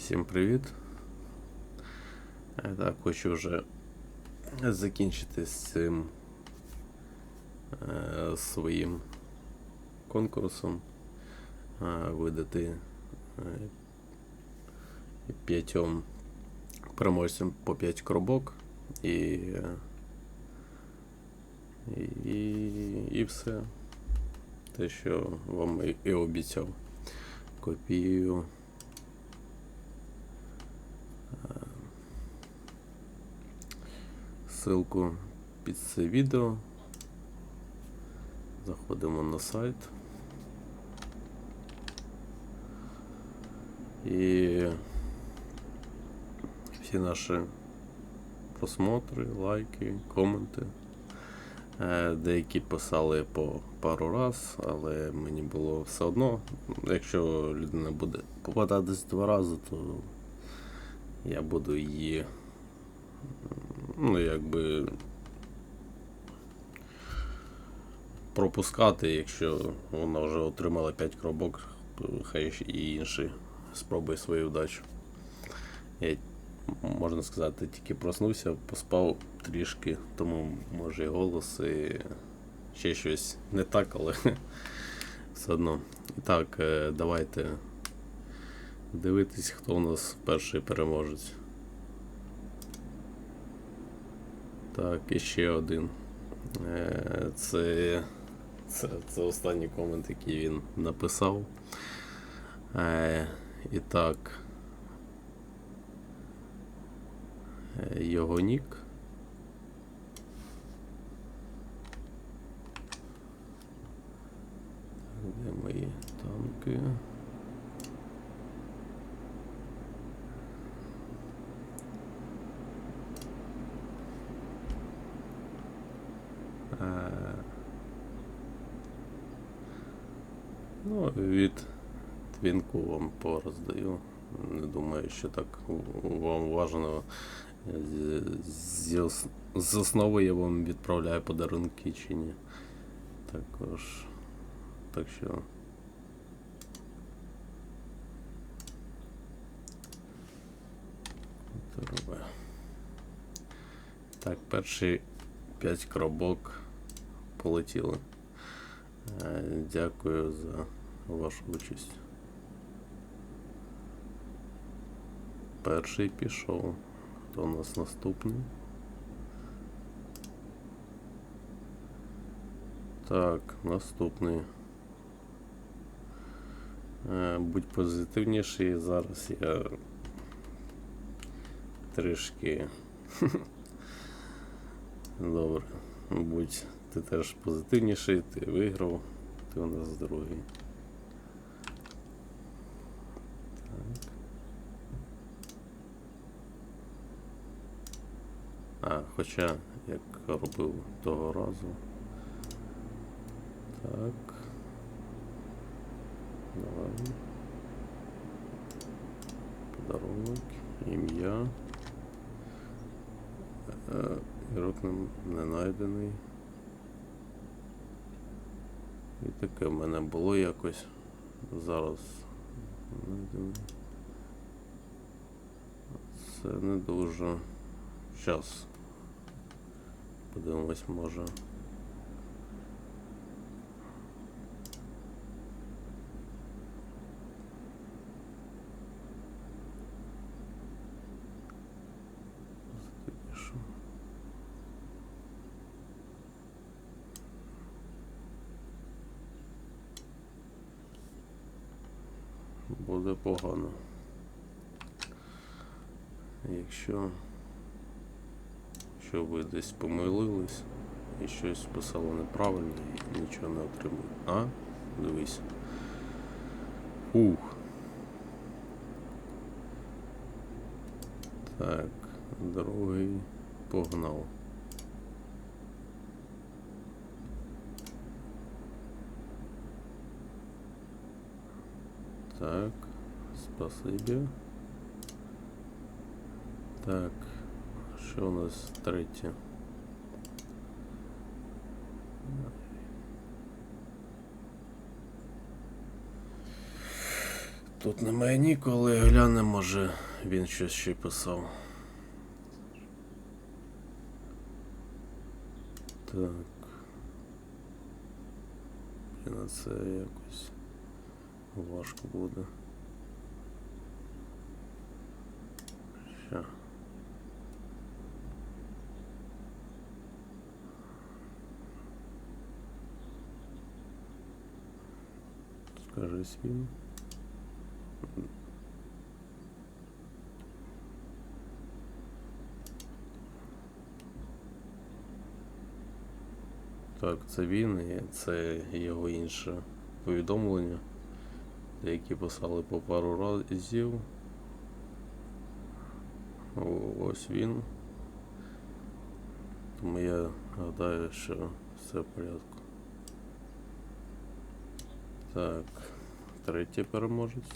Всім привіт. Е, Так, хочу вже закінчити з цим е, своїм конкурсом. Е, видати е, п'ятьом переможцям по 5 коробок і, і, і все. Те, що вам і обіцяв. Копію. Ссылку під це відео. Заходимо на сайт. І всі наші просмотри, лайки, коменти. Е, Деякі писали по пару раз, але мені було все одно. Якщо людина буде попадатись два рази, то я буду її ну, якби пропускати, якщо вона вже отримала 5 коробок, то хай і інші спробує свою удачу. Я, можна сказати, тільки проснувся, поспав трішки, тому може і голос, і ще щось не так, але все одно. І так, е, давайте дивитись, хто у нас перший переможець. Так, і ще один. Е, Це, це, це останній комент, який він написав. Е, І так. Е, Його нік. Де мої танки? Ну, від твінку вам пороздаю. Не думаю, що так вам важливо. З, основи я вам відправляю подарунки чи ні. Також. Так що. Так, перші 5 коробок полетіли. Е, Дякую за вашу участь. Перший пішов. Хто у нас наступний? Так, наступний. Е, Будь позитивніший. Зараз я трішки. Добре. Будь ти теж позитивніший, ти виграв, ти у нас другий. Так. А, хоча, як робив того разу. Так. Давай. Подарунок, ім'я. Е, Ігрок не- не найдений. І таке в мене було якось. Зараз. Це не дуже. Зараз. Подивимось, може. Буде погано. Якщо, якщо ви десь помилились і щось писали неправильно і нічого не отримали. А? Дивись. Ух. Так, другий погнав. Так, спасибі. Так, що у нас третє? Тут немає ніколи, гляне, може він щось ще писав. Так. І на це якось важко буде. Ща. Скажи свій. Так, це він і це його інше повідомлення, які писали по пару разів. Ось він. Тому я гадаю, що все в порядку. Так, третій переможець.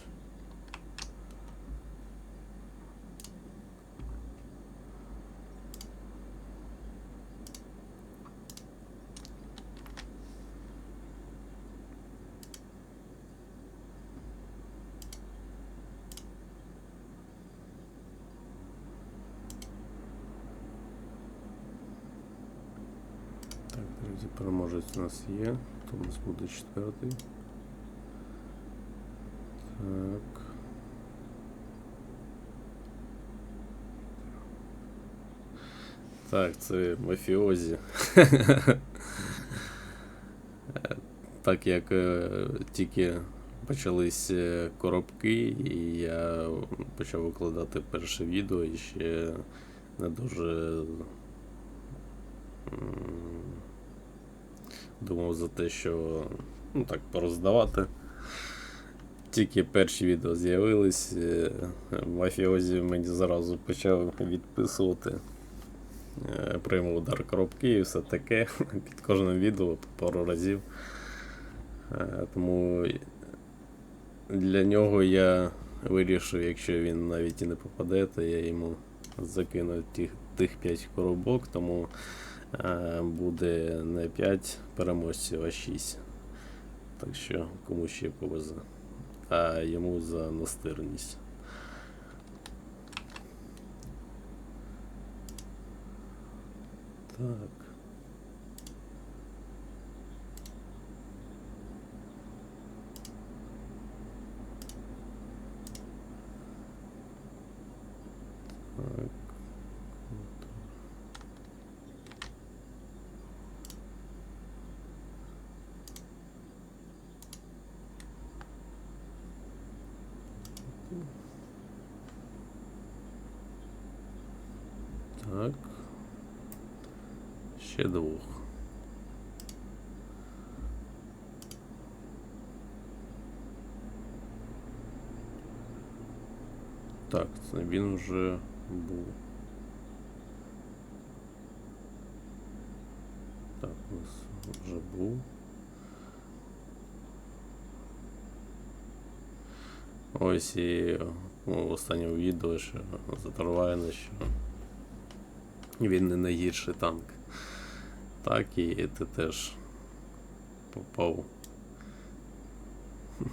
Так, друзі, переможець у нас є. То у нас буде четвертий. Так. Так, це мафіозі. так як е, тільки почались е, коробки, і я почав викладати перше відео і ще не дуже думав за те, що ну так пороздавати. Тільки перші відео з'явились, е, мафіозі мені зразу почав відписувати. Е, Приймав удар коробки і все таке під кожним відео по пару разів. Е, Тому для нього я вирішив, якщо він навіть і не попаде, то я йому закину тих, тих 5 коробок, тому буде не 5 переможців, а 6. Так що кому ще повезе. А йому за настирність. Так. Так. Ще двох. Так, це він вже був. Так, у нас вже був. Ось і ну, в останньому відео, що затарвайно, що він не найгірший танк. Так, і ти теж попав.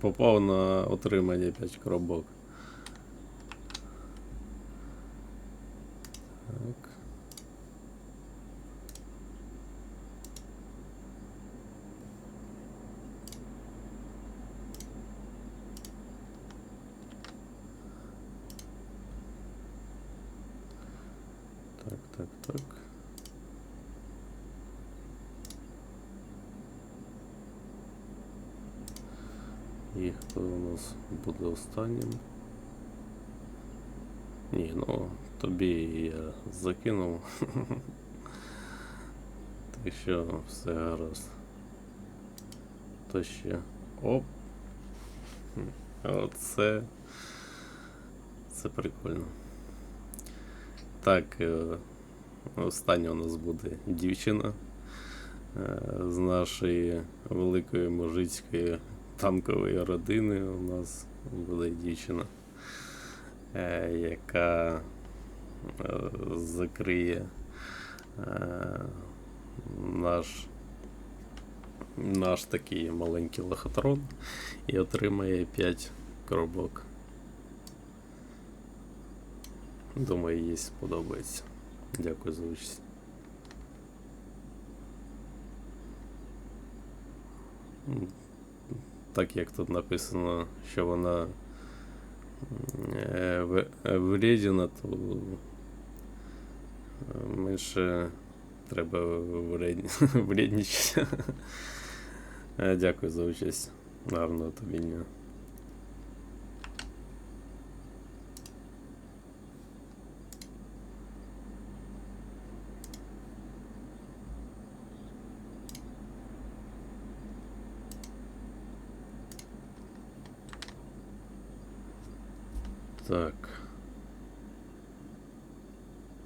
Попав на отримання 5 коробок. Так. Так, так, так. І хто у нас буде останнім? Ні, ну тобі я закинув. Так що все гаразд. То ще. Оп. Оце. Це прикольно. Так, е, остання у нас буде дівчина е, з нашої великої мужицької танкової родини. У нас буде дівчина, е, яка е, закриє е, наш, наш такий маленький лохотрон і отримає 5 коробок. Думаю, їй сподобається. Дякую за участь. М, Так як тут написано, що вона вредіна, в- е, то е, менше треба вредні- вреднічати. Е, Дякую за участь. Гарного тобі дня. Так.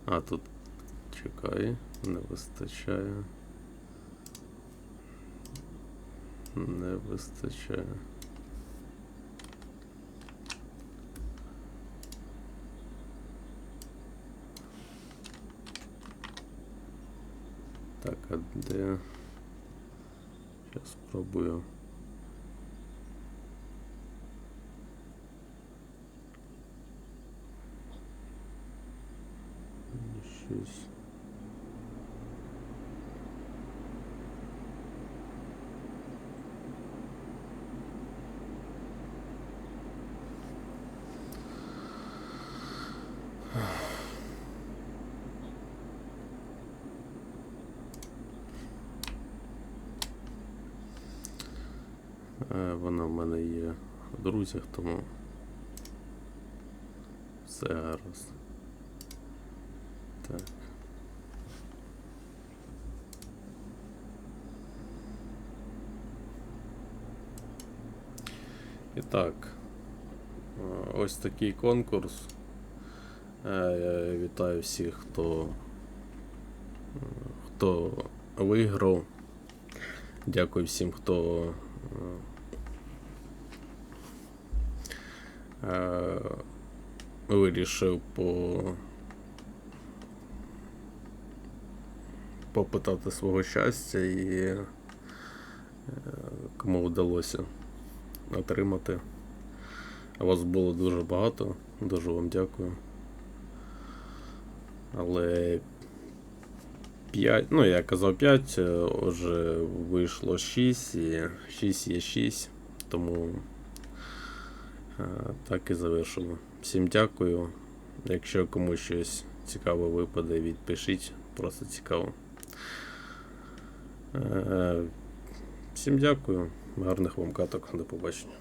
А тут чекай, не вистачає. Не вистачає. Так, а де? Зараз спробую. Щось. Е, Вона в мене є в друзях, тому все гаразд. Так. І так, е, ось такий конкурс. Е, Я вітаю всіх, хто, е, хто виграв. Дякую всім, хто е, е, вирішив по попитати свого щастя і е, кому вдалося отримати. Вас було дуже багато, дуже вам дякую. Але 5, ну я казав 5, вже вийшло 6 і 6 є 6, тому е, так і завершимо. Всім дякую. Якщо комусь щось цікаве випаде, відпишіть, просто цікаво. Е, Всім дякую, гарних вам каток, до побачення.